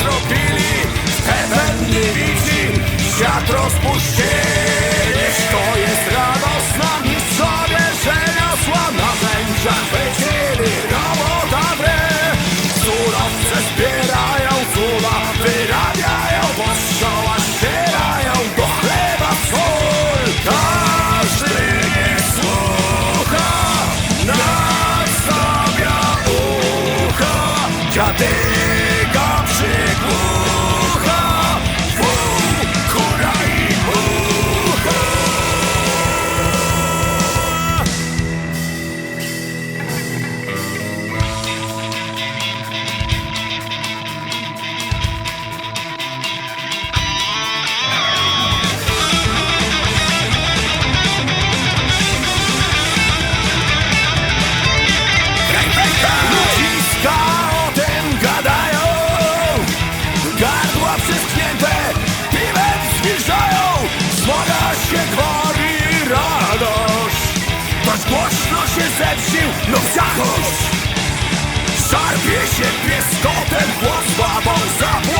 zrobili Stefan widzi, świat rozpuścili. To jest radosna mistrzowie, że na wężach wycieli Robota wry, surowce zbierają cula Wyrabiają postrzoła, ścierają do chleba sól Każdy słucha, nastawia ucha. Dziadyga Toż głośno się zepsił, no wsiachość Szarpie się pieskotem głos babą za